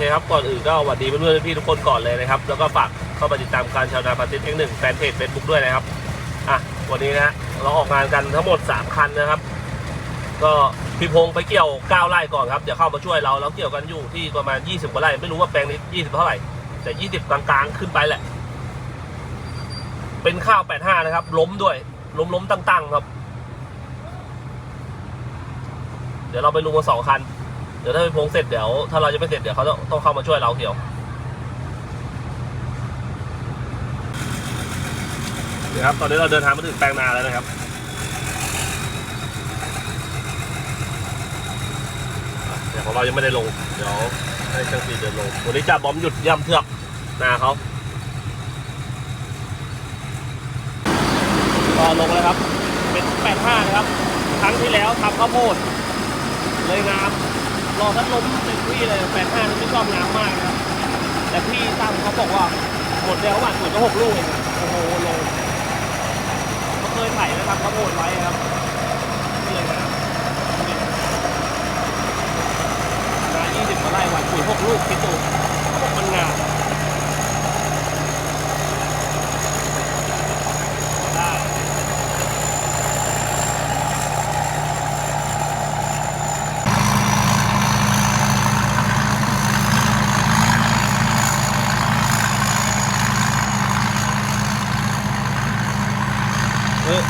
เคครับ ก่อนอื่นก็สวัสดีเพื่อนๆพี่ทุกคนก่อนเลยนะครับ แล้วก็ฝากเข้ามาติดตามการชาวนาปฏิทินเอ็กหนึ่งแฟนเพจเฟซบุ๊กด้วยนะครับ อะ วันนี้นะฮะเราออกงานกันทั้งหมด 3 คันนะครับ ก็พี่พงษ์ไปเกี่ยว 9 ไร่ก่อนครับ เดี๋ยวเข้ามาช่วยเราเราเกี่ยวกันอยู่ที่ประมาณ 20กว่าไร่ ไม่รู้ว่าแปลงนี้20 เท่าไหร่ แต่ 20 กลางๆ ขึ้นไปแหละ เป็นข้าว 85 นะครับ ล้มด้วย ล้มล้มตั้งๆ ครับ เดี๋ยวเราไปลุงมาสองคัน เดี๋ยวถ้าไปพงเสร็จเดี๋ยวถ้าเราจะไม่เสร็จเดี๋ยวเขาต้องต้องเข้ามาช่วยเราเกี่ยว เดี๋ยวครับตอนนี้เราเดินทางมาถึงแปลงนาแล้วนะครับเดี๋ยวของเรายังไม่ได้ลง เดี๋ยวให้ช่างตีเดินลงวันนี้จ่าบอมหยุดย่ำเทือกนาเขาก็ลงแล้วครับ เป็นแปดห้านะครับ ครั้งที่แล้วทำข้าวโพดเลยงาม รอทัดลมเต็มที่เลยแปดห้านี่ไม่ชอบน้ำมากนะครับ แต่พี่ตั้มเขาบอกว่าหมดแล้วหวานหมดก็หกลูกเองโอ้โหลงเขาเคยไถ่นะครับข้าวโพดไว้ครับนี่เลยนะนายี่สิบมาไร่หวานปุ๋ยหกลูกคิดดูเขาบอกมันงาม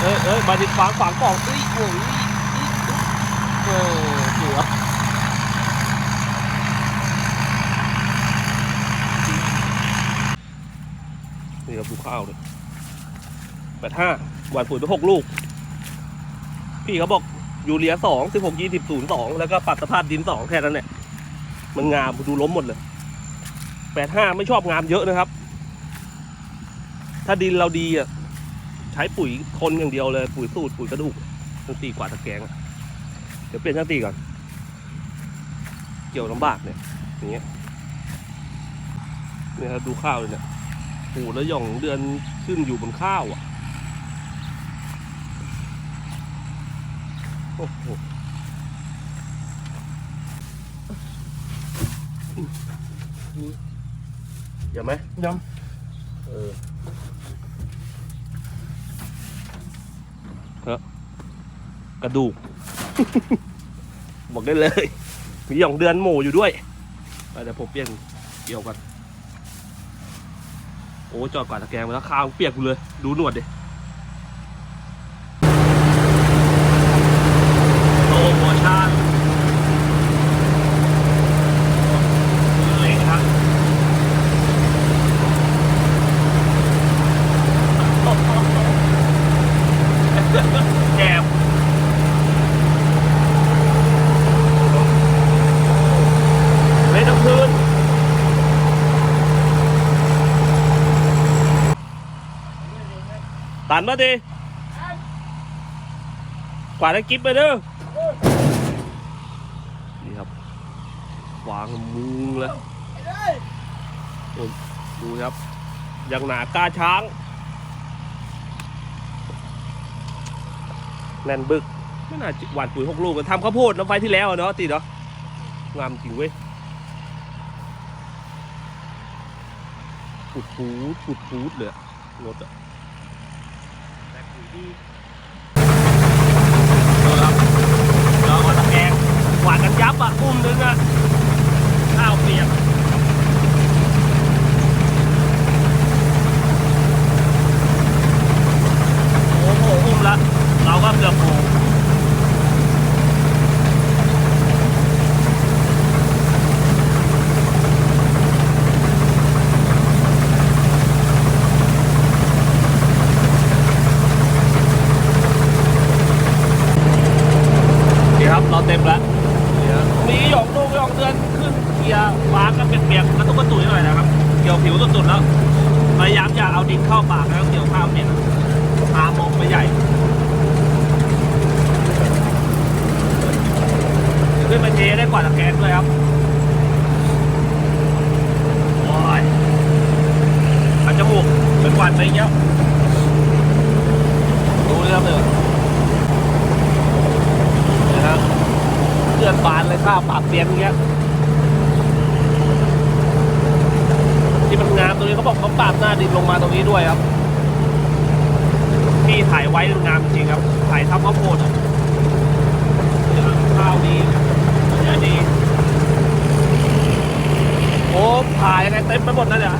เออเออเออมาดิฝังฝังกล่องอุ้ยโอ้ยโอ้เสือนี่ครับดูข้าวเลยแปดห้าหวานปุ๋ยไปหกลูก พี่เขาบอกยูเรียสองสิบหกยี่สิบศูนย์สองแล้วก็ปรับสภาพดินสองแค่นั้นแหละมันงามดูล้มหมดเลยแปดห้าไม่ชอบงามเยอะนะครับ ถ้าดินเราดีอะ ใช้ปุ๋ยคนอย่างเดียวเลย ปุ๋ยสูตรปุ๋ยกระดูกช่างตีกว่าตะแกรงอะเดี๋ยวเปลี่ยนช่างตีก่อน เกี่ยวลำบากเนี่ยอย่างเงี้ยเนี่ยครับดูข้าวเลยเนี่ยโอ้โหแล้วหย่องเดือนขึ้นอยู่บนข้าวอะโอ้โหเดี๋ยวไหมยเออ กระดูก บอกได้เลย มีหย่องเดือนหมูอยู่ด้วยเดี๋ยวผมเปลี่ยนเกี่ยวกันโอ้จอดก่อนตะแกรงไปแล้วข้าวเปียกกูเลย ดูหนวดดิโอ้หัวชาญเล็กครับ แจมไม่ต้องคืน ตันมาดิกวาดให้กิ๊บไปเด้อนี่ครับวางมุงแล้วโอ้ดูครับย่างหนากล้าช้าง แน่นบึก ไม่น่าจะหวานปุ๋ยหกลูกกันทำข้าวโพดน้ำไฟที่แล้วเนาะตีเนาะงามจริงเว้ยปุดปูดปุดปูดเลยรถอะแต่ปุ๋ย ดีเอาละเราเอาตะแกงหวานกันยับอะอุ้มนึงอะข้าวเปียก อะไรข้าวปากเสียนงเงี้ยที่มันงามตรงนี้เขาบอกเขาปาดหน้าดินลงมาตรงนี้ด้วยครับที่ถ่ายไว้งามจริงครับถ่ายทับข้าโพดข้าวดีเนี่ยดีโอ้ถ่ายยังไงเต็มไปหมดนะเนี่ย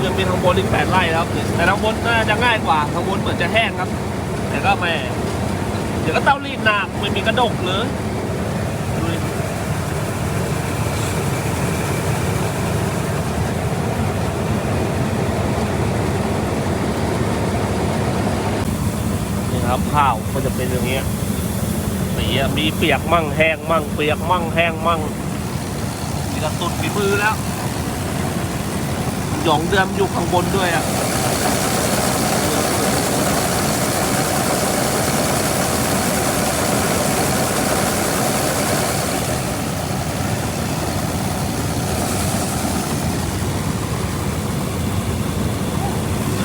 เดี๋ยวยังมีทางบนอีกแปดไร่ครับแต่ทางบนน่าจะง่ายกว่าทางบนเหมือนจะแห้งครับ แต่ก็แม่เดี๋ยวก็เต้ารีดหนักไม่มีกระดกเลยนี่ครับข้าวก็จะเป็นอย่างเงี้ยสีมีเปียกมั่งแห้งมั่งเปียกมั่งแห้งมั่งมีกระสุนฝีมือแล้ว หยองเดิมอยู่ข้างบนด้วยอะ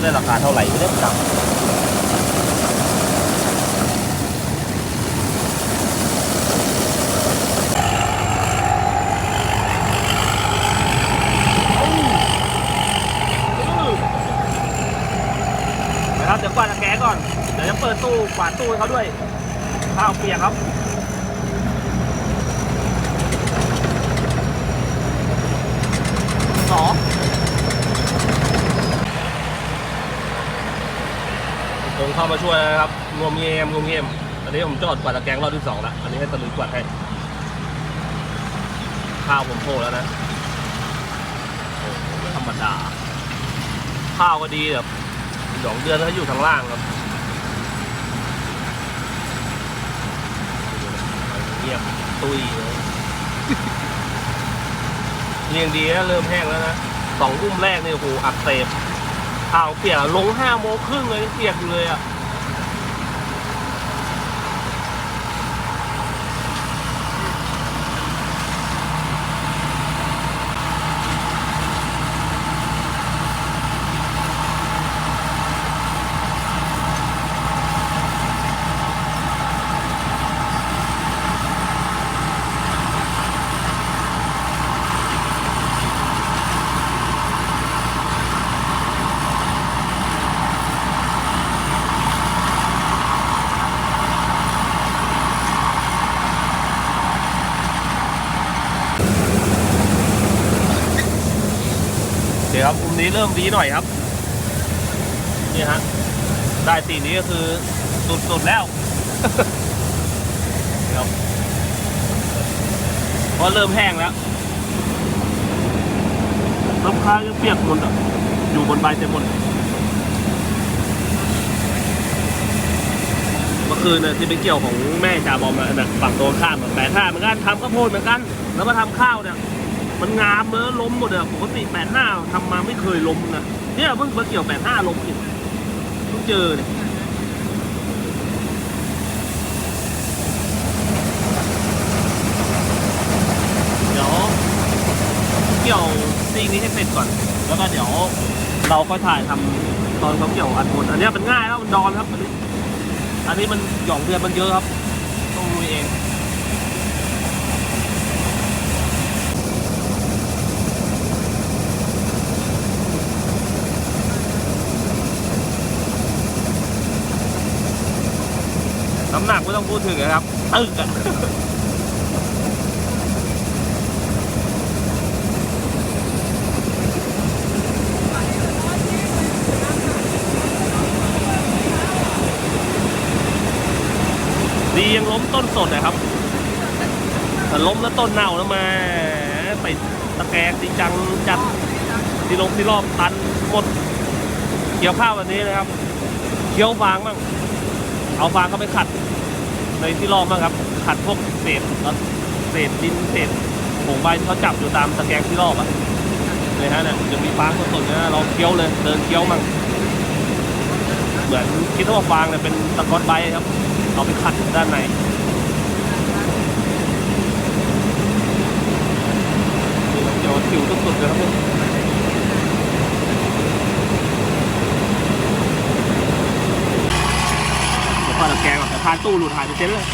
ได้ราคาเท่าไหร่ไม่ได้จำนะครับเดี๋ยว ก่อน เดี๋ยวจะเปิดตู้กวาตู้เขาด้วยข้าวเปียกครับสองผมเข้ามาช่วยนะครับงวมเงียมงวมเงียมอันนี้ผมจอดกวาดตะแกรงรอบที่สองแล้วอันนี้ให้ตะลุยกวาดให้ข้าวผมโผล่แล้วนะโอ้โหไม่ธรรมดาข้าวก็ดีแบบ สองเดือนเขาอยู่ข้างล่างครับเงียบตุยเลยนี่ยังดีนะเริ่มแห้งแล้วนะสองอุ้มแรกนี่โอ้โหอักเสบข้าวเปียกอะลงห้าโมงครึ่งเลยยังเปียกอยู่เลยอะ ครับอุ้มนี้เริ่มดีหน่อยครับนี่ฮะได้ตีนี้ก็คือสุดๆแล้วครับเพราะเริ่มแห้งแล้วน้ำค้างยังเปียกหมดอยู่บนใบเต็มหมดเมื่อคืนน่ะที่ไปเกี่ยวของแม่จ่าบอมนะฝั่งตรงข้ามแปดห้าเหมือนกันทำข้าวโพดเหมือนกัน แล้วมาทำข้าวเนี่ย มันงามเมื่อล้มหมดอะปกติแปดหน้าทำมาไม่เคยล้มนะเนี่ยเพิ่งมาเกี่ยวแปดห้าล้มอีกเพิ่งเจอเนี่ยเดี๋ยวเกี่ยวซีกนี้ให้เสร็จก่อน แล้วก็เดี๋ยวเราก็ถ่ายทำตอนเขาเกี่ยวอันบนอันนี้มันง่ายแล้วมันดอนครับอันนี้อันนี้มันหย่องเดือนมันเยอะครับ ต้องลุยเอง น้ำหนักไม่ต้องพูดถึงนะครับ ตึกอะดียังล้มต้นสดนะครับแต่ล้มแล้วต้นเน่าแล้วมาไปตะแกรงดีจังจัดที่ลงที่รอบตันหมดเกี่ยวข้าวแบบนี้นะครับ เคี้ยวฟางบ้าง เอาฟางเขาไปขัดในที่รอบบ้างครับ ขัดพวกเศษเศษดินเศษผงใบที่เขาจับอยู่ตามตะแกรงที่รอบอะเลยฮะเนี่ยยังมีฟางสดๆนะเราเคี้ยวเลยเดินเคี้ยวมั่งเหมือนคิดว่าฟางเนี่ยเป็นตะกอนใบครับ เอาไปขัดด้านในเราเกี่ยวผิวสุดๆเลยครับ เนี่ยคานตู้หลุดหายไปเซ็นเลย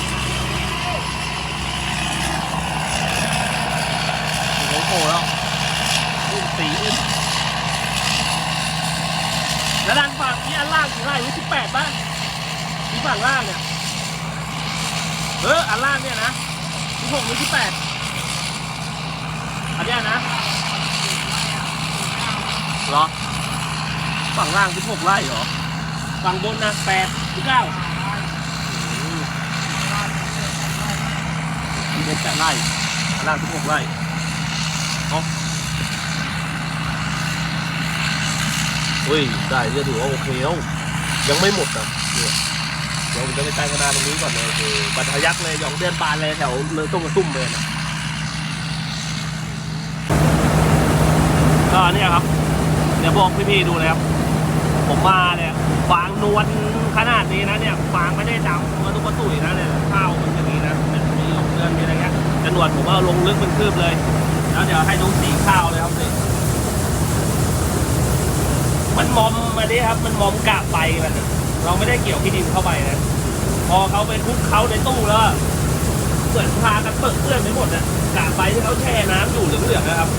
โอ้โหแล้วอุ้มสีอุ้มแล้วด้านฝั่งนี้อันล่างกี่ไร่วิสิบแปดบ้างที่ฝั่งล่างเนี่ยเอออันล่างเนี่ยนะที่หกหรือที่แปดอันเนี้ยนะเหรอฝั่งล่างที่หกไร่เหรอฝั่งบนนะแปดหรือเก้าฝั่ง บนแปดไร่ล่างที่หกไร่เอาอุ้ยได้เนี่ยถือว่าโอเคแล้วยังไม่หมดนะเนี่ยเดี๋ยวผมจะไปใต้คณะตรงนี้ก่อนเลยคือบัตรทะยักเลยหยองเดือนบานเลยแถวเลยตุ้มกระตุ้มเลยนะก็เนี่ยครับ เดี๋ยวบอกพี่ๆดูเลยครับ ผมมาเนี่ยฟางนวลขนาดนี้นะเนี่ยฟางไม่ได้ดำมาทุกกระตุยนะเนี่ยข้าวมัน มีหยองนมีอะไรเงี้ยจนวดผมเอาลงลึกเป็นคืบเลย แล้วเดี๋ยวให้ดูสีข้าวเลยครับนี่มันมอมมาดิครับ มันมอมกะไปมันเราไม่ได้เกี่ยวที่ดินเข้าไปนะพอเขาไปคุกเขาในตู้แล้วเหมือนพากันเปิดเปื้อนไปหมดนะกะไปที่เขาแช่น้ำอยู่เหลืองๆนะครับ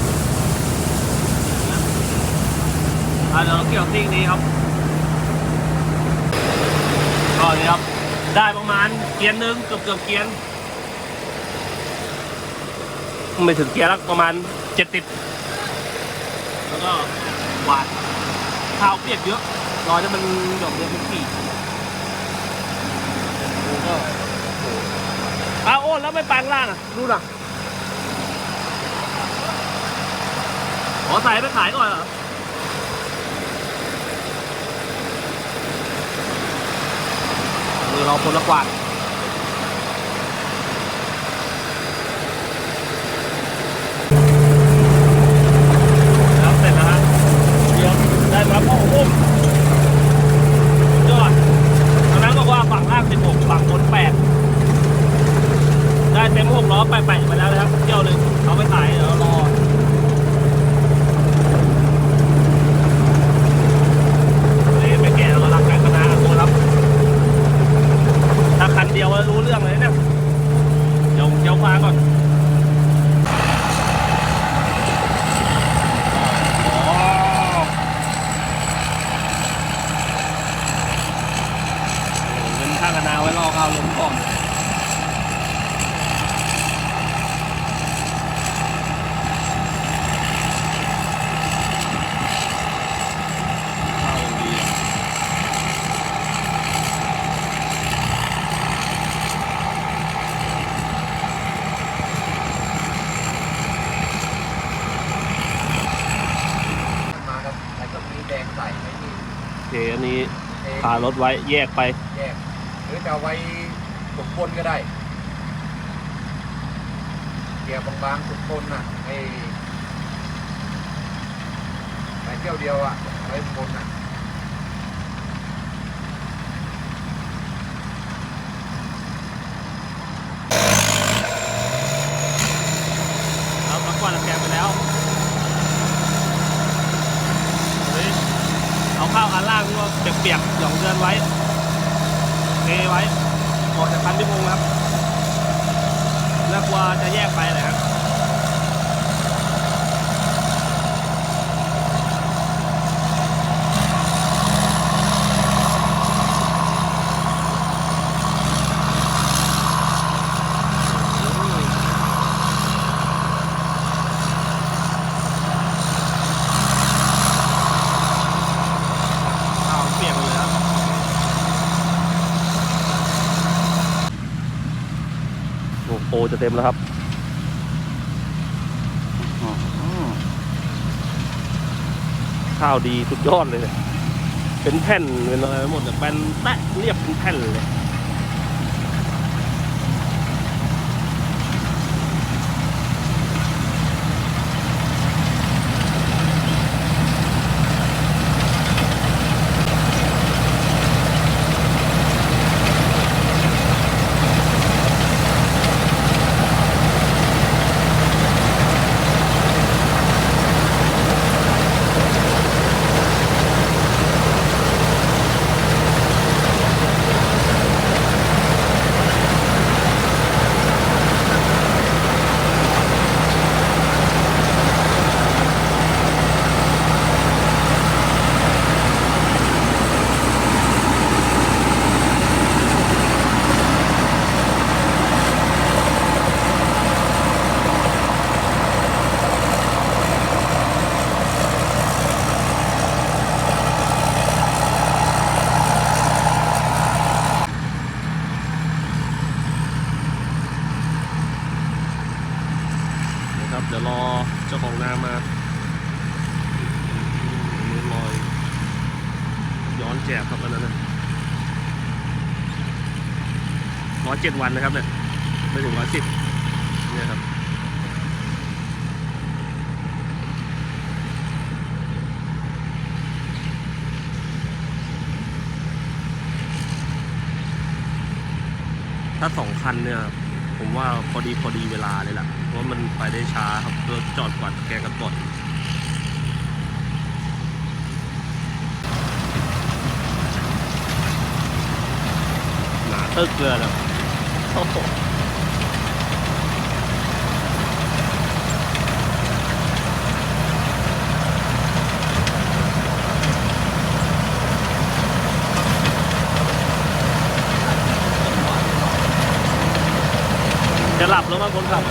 อะเดี๋ยวเราเกี่ยวซิ่งนี้ครับก็นี่ครับได้ประมาณเกียร์หนึ่งเกือบเกือบเกียร์ ไม่ถึงเกียร์ล้วประมาณเจ็ดติด แล้วก็หวานข้าวเปียกเยอะรอยที่มันหยอกเดือนเป็นปีก็อ้าวโอ้แล้วไม่ปางล่างอะดูน่ะขอใส่ไปขายก่อนเหรอมือเราคนละกวาดแล้วเสร็จแล้วฮะเดี๋ยว ได้มาพ่ออุ้มยอดตอนนั้นบอกว่าฝั่งล่าง16ฝั่งบน8ได้เต็มหกล้อไปไปมาแล้วนะครับเที่ยวหนึ่งเอาไปขายเดี๋ยวรอนี่ไปแก่เราหลักการคณะตัวรับ ถ้าคันเดียวรู้เรื่องเลยเนี่ยเดี๋ยวเดี๋ยวฟ้าก่อนอ๋อเงินค่าคณะไว้รอข้าวลงก่อนข้าวดี มาครับแล้วก็มีแดงใส่ไว้ที่ โอเคอันนี้ เท พารถไว้แยกไป แยกหรือจะเอาไว้ตกบนก็ได้เกียร์บางๆตกบนน่ะไอ้ไอ้เที่ยวเดียวอะไว้บนน่ะ เอาตะกร้อนแกงไปแล้วเฮ้ยเอาข้าวอันล่างนี่ก็ เปียกหย่องเดือนไว้เทไว้ออกจากคันพิพงครับแล้วกลัวจะแยกไปเลยครับข้าวเปียกหมดเลยครับโอ้โห จะเต็มแล้วครับข้าวดีสุดยอดเลย เป็นแผ่นเป็นอะไรหมดเลยเป็นแตะเรียบเป็นแผ่นเลย เจ็ดวันนะครับเนี่ยไม่ถึงร้อยสิบเนี่ยครับถ้าสองคันเนี่ยผมว่าพอดีพอดีเวลาเลยล่ะเพราะมันไปได้ช้าครับรถจอดกวาดแกกันก่อนหนาตึกเลยนะโอ้โห จะหลับแล้วมั้งคนขับ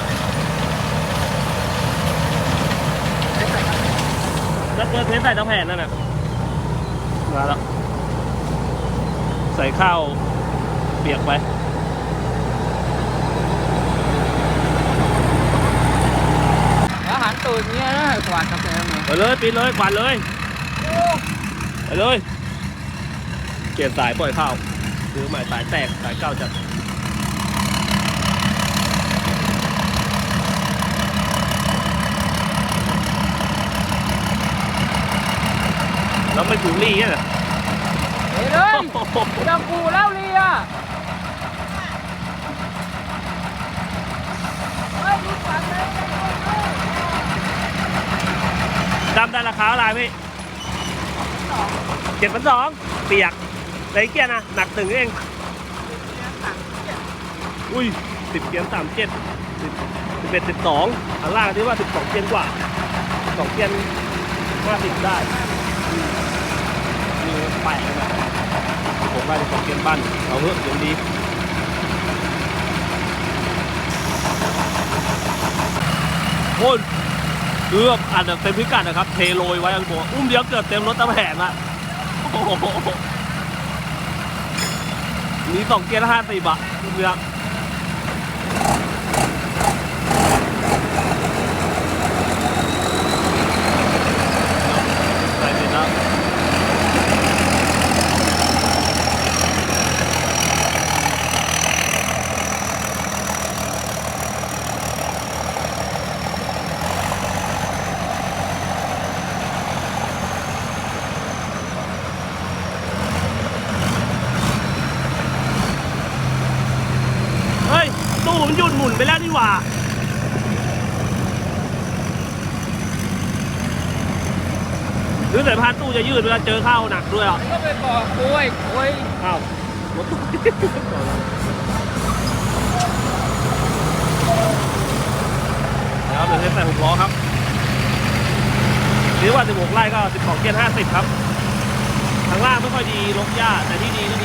แล้วเปิดเทใส่ตะแผ่นนั่นน่ะ มาแล้ว ใส่ข้าวเปียกไป อาหารตูดเนี้ยนะกวาดกาแฟมาไปเลยปีนเลยกวาดเลยไปเลยเปลี่ยนสายปล่อยข้าวซื้อใหม่สายแตกสายเก่าจัดแล้วไม่ถูรี่เนี่ยนะเฮ้ยเลยกูดังกูแล้วเลียเฮ้ยดูฝันเลย ดำได้ราคาอะไรพี่เจ็ดพันสองเปียกไรเกียร์นะหนักถึงเองอุ้ยสิบเกียร์สามเจ็ดสิบสิบเอ็ดสิบสองอันล่างที่ว่าสิบสองเกียร์กว่าสองเกียร์ห้าสิบได้อืมมีแปะกันแบบผมว่าสิบสองเกียร์บ้านเอาเถอะยังดีโอ้ย เกือบอัดแบบเต็มพิกัดนะครับ เทโรยไว้อันบวอุ้มเดียวเกือบเต็มรถตะแผงอะโอ้โหมีสองเกียร์ห้าสิบอะคุณเดียวใส่เสร็จแล้วเฮ้ย ตู้มันหยุดหมุนไปแล้วนี่หว่า หรือสายพานตู้ จะยืดเวลาเจอข้าวหนักด้วยอะก็ไปบอกกล้วยกล้วยอ้าวรถตู้แล้วเดี๋ยวใช้ใส่หกล้อครับหรือว่า 16 ไร่ก็ 12เกียร์50 ครับทางล่างไม่ค่อยดีลกหญ้าแต่ที่ดีก็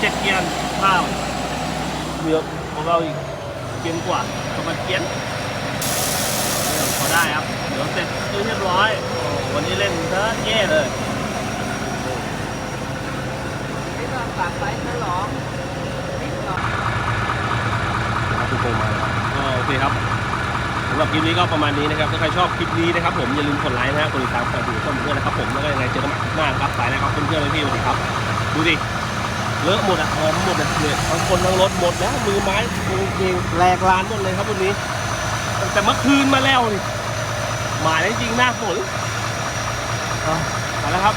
เจ็ดเกียร์ข้าวเยอะของเราอีกเกียร์กว่าประมาณเกียร์พอได้ครับ เดี๋ยวเสร็จเรียบร้อย วันนี้เล่นเซะแย่เลยนี่ก็ตัดไปฉลองนิดหน่อยครับทุกคนมาแล้วก็โอเคครับสำหรับคลิปนี้ก็ประมาณนี้นะครับถ้าใครชอบคลิปนี้นะครับผมอย่าลืมกดไลค์นะฮะกดติดตามกดดูช่องเพื่อนนะครับผมแล้วก็ยังไงเจอกันใหม่หน้าครับไปแล้วครับเพื่อนๆเลยพี่สวัสดีครับ ดูดิ เลอะหมดอะหอมหมดอะเนี่ยทั้งคนทั้งรถหมดแล้วมือไม้มือเกงแหลกลานหมดเลยครับวันนี้ตั้งแต่เมื่อคืนมาแล้วนี่หมายจริงๆหน้าฝนอะไปแล้วครับ